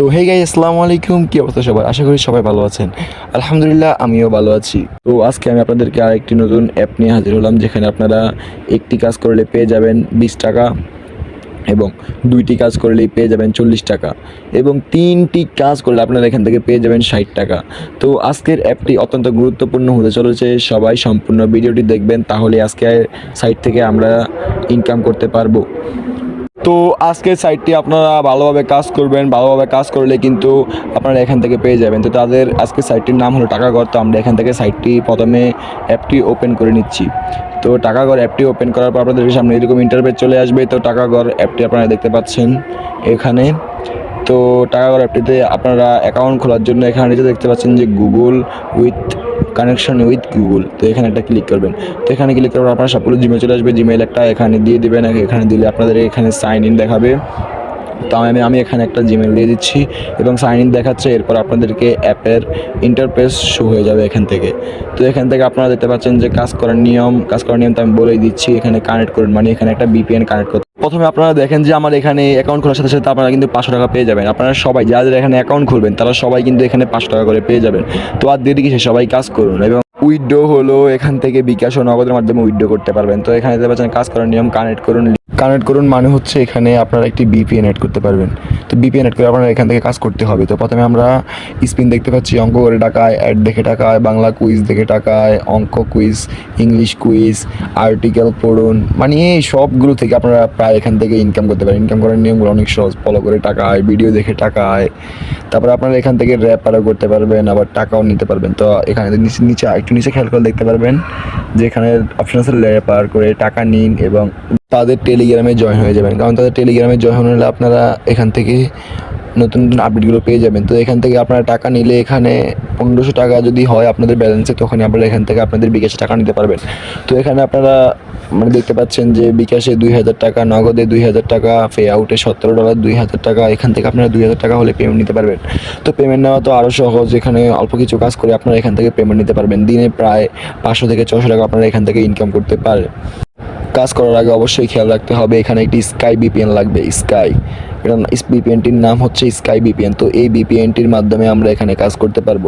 তো হে গাই আসসালামু আলাইকুম, কি অবস্থা সবার? আশা করি সবাই ভালো আছেন। আলহামদুলিল্লাহ, আমিও ভালো আছি। তো আজকে আমি আপনাদেরকে আরেকটি নতুন অ্যাপ নিয়ে হাজির হলাম, যেখানে আপনারা একটি কাজ করলে পেয়ে যাবেন বিশ টাকা এবং দুইটি কাজ করলেই পেয়ে যাবেন চল্লিশ টাকা এবং তিনটি কাজ করলে আপনারা এখান থেকে পেয়ে যাবেন ষাট টাকা। তো আজকের অ্যাপটি অত্যন্ত গুরুত্বপূর্ণ হতে চলেছে। সবাই সম্পূর্ণ ভিডিওটি দেখবেন তাহলে আজকে সাইট থেকে আমরা ইনকাম করতে পারব। তো আজকের সাইটটি আপনারা ভালোভাবে কাজ করবেন, ভালোভাবে কাজ করলে কিন্তু আপনারা এখান থেকে পেয়ে যাবেন। তো তাদের আজকের সাইটটির নাম হলো টাকাঘর, তো আমরা এখান থেকে সাইটটি প্রথমে অ্যাপটি ওপেন করে নিচ্ছি। তো টাকাঘর অ্যাপটি ওপেন করার পর আপনাদের সামনে এরকম ইন্টারভেট চলে আসবে। তো টাকাঘর অ্যাপটি আপনারা দেখতে পাচ্ছেন এখানে। তো টাকাঘর অ্যাপটিতে আপনারা অ্যাকাউন্ট খোলার জন্য এখানে নিচে দেখতে পাচ্ছেন যে Google with connection with Google তো এখানে একটা ক্লিক করবেন। তো এখানে ক্লিক করার আপনার সবগুলো জিমেল চলে আসবে। জিমেল একটা এখানে দিয়ে দিবেন। এখানে দিলে আপনাদের এখানে সাইন ইন দেখাবে। তো আমি আমি এখানে একটা জিমেল দিয়ে দিচ্ছি এবং সাইন ইন দেখাচ্ছে। এরপর আপনাদেরকে অ্যাপের ইন্টারফেস শো হয়ে যাবে এখান থেকে। তো এখান থেকে আপনারা দেখতে পাচ্ছেন যে কাজ করার নিয়ম, কাজ করার নিয়ম তো আমি বলেই দিচ্ছি। এখানে কানেক্ট করুন। মানে এখানে একটা বিপিএন কানেক্ট করতে প্রথমে আপনারা দেখেন যে আমার এখানে অ্যাকাউন্ট খোলার সাথে সাথে আপনারা কিন্তু পাঁচশো টাকা পেয়ে যাবেন। আপনারা সবাই যাদের এখানে অ্যাকাউন্ট খুলবেন, তারা সবাই কিন্তু এখানে পাঁচশো টাকা করে পেয়ে যাবেন। তো আর দেরি কিসে সবাই কাজ করুন এবং উইড্রো হলো এখান থেকে বিকাশ ও নগদের মাধ্যমে উইড্রো করতে পারবেন। তো এখানে দেখতে পাচ্ছেন কাজ করার নিয়ম কানেক্ট করুন কানেক্ট করুন মানে হচ্ছে এখানে আপনারা একটি বিপিএন অ্যাড করতে পারবেন। তো বিপিএন অ্যাড করে আপনারা এখান থেকে কাজ করতে হবে। তো প্রথমে আমরা স্পিন দেখতে পাচ্ছি, অঙ্ক করে টাকায় অ্যাড দেখে টাকায়, বাংলা কুইজ দেখে টাকায়, অঙ্ক কুইজ ইংলিশ কুইজ আর্টিকেল পড়ুন মানে এই সবগুলো থেকে আপনারা প্রায় এখান থেকে ইনকাম করতে পারেন। ইনকাম করার নিয়মগুলো অনেক সহজ। ফলো করে টাকায় ভিডিও দেখে টাকায়, তারপরে আপনারা এখান থেকে র্যাপারও করতে পারবেন, আবার টাকাও নিতে পারবেন। তো এখানে নিচে একটু নিচে খেয়াল করে দেখতে পারবেন যেখানে অপশন আছে লেপার করে টাকা নিন এবং তাদের টেলিগ্রামে জয়েন হয়ে যাবেন। কারণ তাদের টেলিগ্রামে জয়েন হলে আপনারা এখান থেকে নতুন নতুন আপডেটগুলো পেয়ে যাবেন। তো এখান থেকে আপনারা টাকা নিলে এখানে পনেরোশো টাকা যদি হয় আপনাদের ব্যালেন্সে তখনই আপনারা এখান থেকে আপনাদের বিকাশে টাকা নিতে পারবেন। তো এখানে আপনারা মানে দেখতে পাচ্ছেন যে বিকাশে দুই হাজার টাকা, নগদে দুই হাজার টাকা পে আউটে সতেরো ডলার দুই হাজার টাকা, এখান থেকে আপনারা দুই হাজার টাকা হলে পেমেন্ট নিতে পারবেন। তো পেমেন্ট নেওয়া তো আরও সহজ, এখানে অল্প কিছু কাজ করে আপনারা এখান থেকে পেমেন্ট নিতে পারবেন। দিনে প্রায় পাঁচশো থেকে ছশো টাকা আপনারা এখান থেকে ইনকাম করতে পারেন কাজ করার আগে অবশ্যই খেয়াল রাখতে হবে, এখানে একটি স্কাই বিপিএন লাগবে স্কাই এটা বিপিএনটির নাম হচ্ছে স্কাই বিপিএন তো এই বিপিএনটির মাধ্যমে আমরা এখানে কাজ করতে পারব।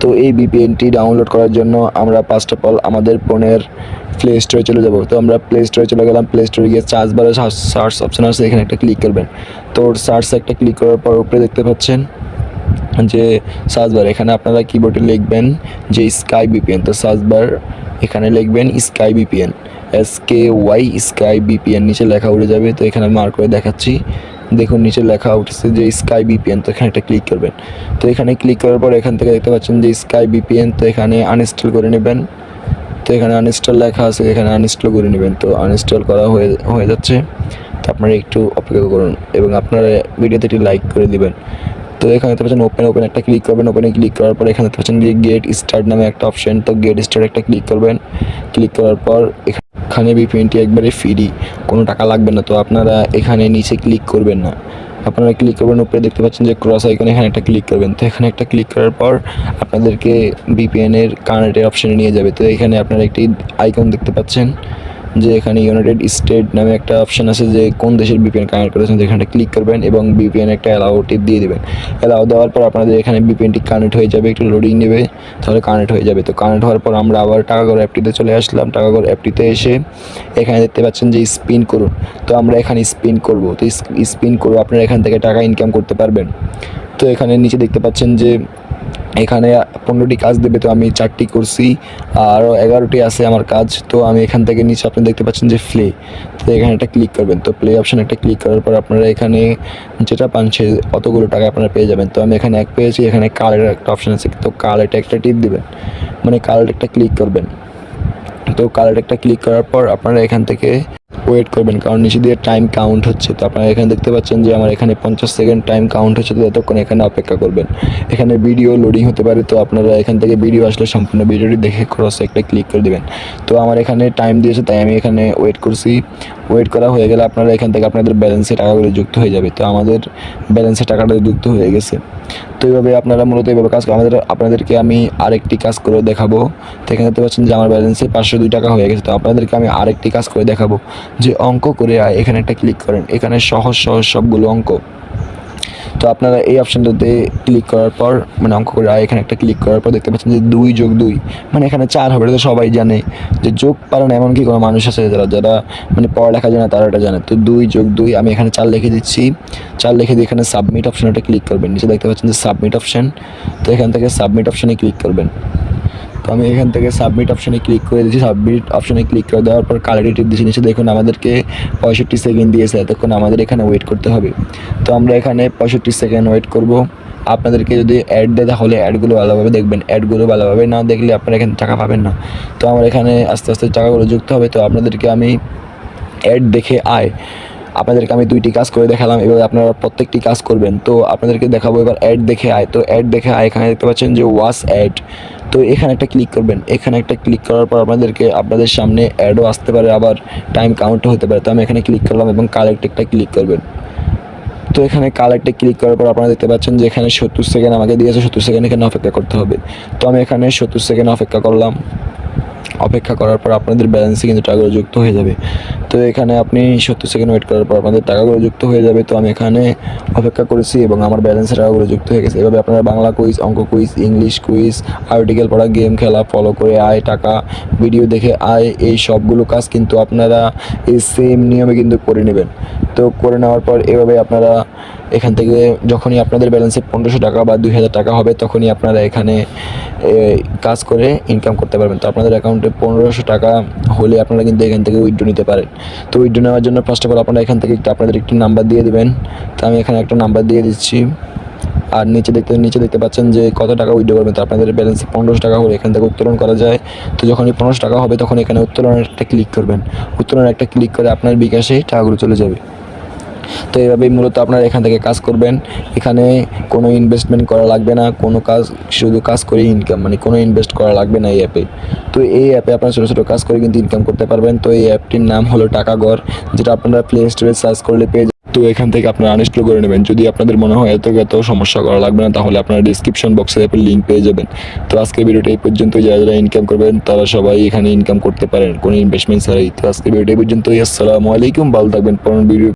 তো এই বিপিএনটি ডাউনলোড করার জন্য আমরা ফার্স্ট অফ অল আমাদের ফোনের প্লে স্টোরে চলে যাব। তো আমরা প্লে স্টোরে চলে গেলাম। প্লে স্টোরে গিয়ে চার্জ বারে সার্চ অপশন আছে, এখানে একটা ক্লিক করবেন। তো সার্চ একটা ক্লিক করার পর উপরে দেখতে পাচ্ছেন যে সার্চ বার এখানে আপনারা কিবোর্ডে লিখবেন যে স্কাই বিপিএন তো সার্চ বার এখানে লিখবেন sky VPN S K Y sky VPN নিচে লেখা উঠে যাবে। তো এখানে মার্ক করে দেখাচ্ছি। দেখুন, নিচে লেখা উঠেছে যে স্কাই বিপিএন তো এখানে একটা ক্লিক করবেন। তো এখানে ক্লিক করার পর এখান থেকে দেখতে পাচ্ছেন যে স্কাই বিপিএন তো এখানে আনইনস্টল করে নেবেন। তো এখানে আনইনস্টল লেখা আছে, এখানে আনইনস্টল করে নেবেন। তো আনইনস্টল করা হয়ে হয়ে যাচ্ছে। তো আপনারা একটু অপেক্ষা করুন এবং আপনারা ভিডিওতে একটি লাইক করে দিবেন। তো এখানে দেখতে পাচ্ছেন ওপেন ওপেন একটা ক্লিক করবেন। ওপেনে ক্লিক করার পর এখানে দেখতে পাচ্ছেন যে গেট স্টার্ট নামে একটা অপশন তো গেট স্টার্ট একটা ক্লিক করবেন। ক্লিক করার পর এখানে বিপিএনটি একবারে ফ্রি কোনো টাকা লাগবে না। তো আপনারা এখানে নিচে ক্লিক করবেন না। আপনারা ক্লিক করবেন, উপরে দেখতে পাচ্ছেন যে ক্রস আইকন এখানে একটা ক্লিক করবেন। তো এখানে একটা ক্লিক করার পর আপনাদেরকে বিপিএন এর কানেক্টের অপশনে নিয়ে যাবে। তো এখানে আপনারা একটি আইকন দেখতে পাচ্ছেন। যে এখানে ইউনাইটেড স্টেট নামে একটা অপশন আছে যে কোন দেশের বিপিএন কানেক্ট করেছেন এখানে ক্লিক করবেন এবং বিপিএন একটা অ্যালাউ টিপ দিয়ে দেবেন। অ্যালাউ দেওয়ার পর আপনাদের এখানে বিপিএনটি কানেক্ট হয়ে যাবে, একটু লোডিং নেবে, তাহলে কানেক্ট হয়ে যাবে। তো কানেক্ট হওয়ার পর আমরা আবার টাকাগড় অ্যাপটিতে চলে আসলাম। টাকাগড় অ্যাপটিতে এসে এখানে দেখতে পাচ্ছেন যে স্পিন করুন। তো আমরা এখানে স্পিন করব। তো স্পিন করব, আপনারা এখান থেকে টাকা ইনকাম করতে পারবেন। তো এখানে নিচে দেখতে পাচ্ছেন যে এখানে পনেরোটি কাজ দেবে, তো আমি চারটি করছি। আরও এগারোটি আছে আমার কাজ, তো আমি এখান থেকে নিচে আপনি দেখতে পাচ্ছেন যে প্লে তো এখানে একটা ক্লিক করবেন, তো প্লে অপশান একটা ক্লিক করার পর আপনারা এখানে যেটা পান সে অতগুলো টাকা আপনারা পেয়ে যাবেন। তো আমি এখানে এক পেয়েছি, এখানে কালের একটা অপশান আছে, তো কালেটা একটা টিপ দিবেন। মানে কালের একটা ক্লিক করবেন। তো কালার একটা ক্লিক করার পর আপনারা এখান থেকে ওয়েট করবেন, কারণ নিচে দিয়ে টাইম কাউন্ট হচ্ছে। তো আপনারা এখানে দেখতে পাচ্ছেন যে আমার এখানে পঞ্চাশ সেকেন্ড টাইম কাউন্ট হচ্ছে, তো ততক্ষণ এখানে অপেক্ষা করবেন। এখানে ভিডিও লোডিং হতে পারে, তো আপনারা এখান থেকে ভিডিও আসলে সম্পূর্ণ ভিডিওটি দেখে ক্রস একটা ক্লিক করে দেবেন। তো আমার এখানে টাইম দিয়েছে, তাই আমি এখানে ওয়েট করছি। ওয়েট করা হয়ে গেলে আপনারা এখান থেকে আপনাদের ব্যালেন্সে টাকাগুলো যুক্ত হয়ে যাবে। তো আমাদের ব্যালেন্সে টাকাটা যুক্ত হয়ে গেছে। তো এইভাবে আপনারা মূলত এইভাবে কাজ আমাদের আপনাদেরকে আমি আরেকটি কাজ করে দেখাবো। তো এখানে দেখতে পাচ্ছেন যে আমার ব্যালেন্সে পাঁচশো দুই টাকা হয়ে গেছে। তো আপনাদেরকে আমি আরেকটি কাজ করে দেখাবো। যে অঙ্ক করে এখানে একটা ক্লিক করেন। এখানে সহজ সহজ সবগুলো অঙ্ক। তো আপনারা এই অপশানটাতে ক্লিক করার পর মানে অঙ্ক করে এখানে একটা ক্লিক করার পর দেখতে পাচ্ছেন যে দুই যোগ দুই মানে এখানে চার হবে, এটা তো সবাই জানে যে যোগ পারে না এমনকি কোনো মানুষ আছে যারা যারা মানে পড়ালেখা জানে, তারা এটা জানে। তো দুই যোগ দুই, আমি এখানে চার লিখে দিচ্ছি। চার লিখে দিয়ে এখানে সাবমিট অপশানটা ক্লিক করবেন। নিচে দেখতে পাচ্ছেন যে সাবমিট অপশান তো এখান থেকে সাবমিট অপশানে ক্লিক করবেন। তো আমি এখান থেকে সাবমিট অপশানে ক্লিক করে দিচ্ছি সাবমিট অপশানে ক্লিক করে দেওয়ার পর কালারটি টিপ দিচ্ছি নিচে। দেখুন, আমাদেরকে পঁয়ষট্টি সেকেন্ড দিয়েছে। এতক্ষণ আমাদের এখানে ওয়েট করতে হবে। তো আমরা এখানে পঁয়ষট্টি সেকেন্ড ওয়েট করব। আপনাদেরকে যদি অ্যাড দেয়, তাহলে অ্যাডগুলো ভালোভাবে দেখবেন। অ্যাডগুলো ভালোভাবে না দেখলে আপনারা এখানে টাকা পাবেন না। তো আমার এখানে আস্তে আস্তে টাকাগুলো যুক্ত হবে। তো আপনাদেরকে আমি অ্যাড দেখে আয়। আপনাদেরকে আমি দুইটি কাজ করে দেখালাম এবার আপনারা প্রত্যেকটি কাজ করবেন। তো আপনাদেরকে দেখাবো এবার অ্যাড দেখে আয়। তো অ্যাড দেখে আয়, এখানে দেখতে পাচ্ছেন যে ওয়াস অ্যাড তো এখানে একটা ক্লিক করবেন। এখানে একটা ক্লিক করার পর আপনাদেরকে আপনাদের সামনে অ্যাডও আসতে পারে, আবার টাইম কাউন্টও হতে পারে। তো আমি এখানে ক্লিক করলাম এবং কালেক্ট একটা ক্লিক করবেন। তো এখানে কালেক্টে ক্লিক করার পর আপনারা দেখতে পাচ্ছেন যে এখানে সত্তর সেকেন্ড আমাকে দিয়েছে, সত্তর সেকেন্ড এখানে অপেক্ষা করতে হবে। তো আমি এখানে সত্তর সেকেন্ড অপেক্ষা করলাম। অপেক্ষা করার পর আপনাদের ব্যালেন্সে কিন্তু টাকাগুলো যুক্ত হয়ে যাবে। তো এখানে আপনি সত্তর সেকেন্ড ওয়েট করার পর আপনাদের টাকাগুলো যুক্ত হয়ে যাবে। তো আমি এখানে অপেক্ষা করেছি এবং আমার ব্যালেন্সের টাকাগুলো যুক্ত হয়ে গেছে। এভাবে আপনারা বাংলা কুইজ অঙ্ক কুইজ ইংলিশ কুইজ আর্টিকেল পড়া গেম খেলা ফলো করে আয়, টাকা ভিডিও দেখে আয়, এই সবগুলো কাজ কিন্তু আপনারা এই সেম নিয়মে কিন্তু করে নেবেন। তো করে নেওয়ার পর এভাবে আপনারা এখান থেকে যখনই আপনাদের ব্যালেন্সে পনেরোশো টাকা বা দুই হাজার টাকা হবে, তখনই আপনারা এখানে কাজ করে ইনকাম করতে পারবেন। তো আপনাদের অ্যাকাউন্টে পনেরোশো টাকা হলে আপনারা কিন্তু এখান থেকে উইথড্র নিতে পারেন। তো উইথড্র নেওয়ার জন্য ফার্স্ট অফ অল আপনারা এখান থেকে আপনাদের একটি নাম্বার দিয়ে দেবেন। তো আমি এখানে একটা নাম্বার দিয়ে দিচ্ছি। আর নিচে দেখতে নিচে দেখতে পাচ্ছেন যে কত টাকা উইথড্র করবেন। তো আপনাদের ব্যালেন্সে পনেরোশো টাকা হলে এখান থেকে উত্তোলন করা যায়। তো যখন এই পনেরোশো টাকা হবে, তখন এখানে উত্তোলনের একটা ক্লিক করবেন। উত্তোলনের একটা ক্লিক করে আপনার বিকাশে টাকাগুলো চলে যাবে। তো এইভাবেই মূলত আপনারা এখান থেকে কাজ করবেন। এখানে কোনো ইনভেস্টমেন্ট করা লাগবে না, কোনো কাজ, শুধু কাজ করে ইনকাম মানে কোনো ইনভেস্ট করা লাগবে না এই অ্যাপে তো এই অ্যাপে আপনারা ছোটো ছোটো কাজ করে কিন্তু ইনকাম করতে পারবেন। তো এই অ্যাপটির নাম হলো টাকাগর যেটা আপনারা প্লে স্টোরে সার্চ করলে পেয়ে। তো এখান থেকে আপনারা আনইনস্টল করে নেবেন। যদি আপনাদের মনে হয় এত এত সমস্যা করা লাগবে না, তাহলে আপনারা ডিসক্রিপশন বক্সে অ্যাপের লিঙ্ক পেয়ে যাবেন। তো আজকের ভিডিওটা এই পর্যন্ত যারা যারা ইনকাম করবেন, তারা সবাই এখানে ইনকাম করতে পারেন, কোনো ইনভেস্টমেন্ট ছাড়াই। তো আজকের ভিডিওটা এই পর্যন্তই। আসসালামু আলাইকুম। ভালো থাকবেন। পরের ভিডিও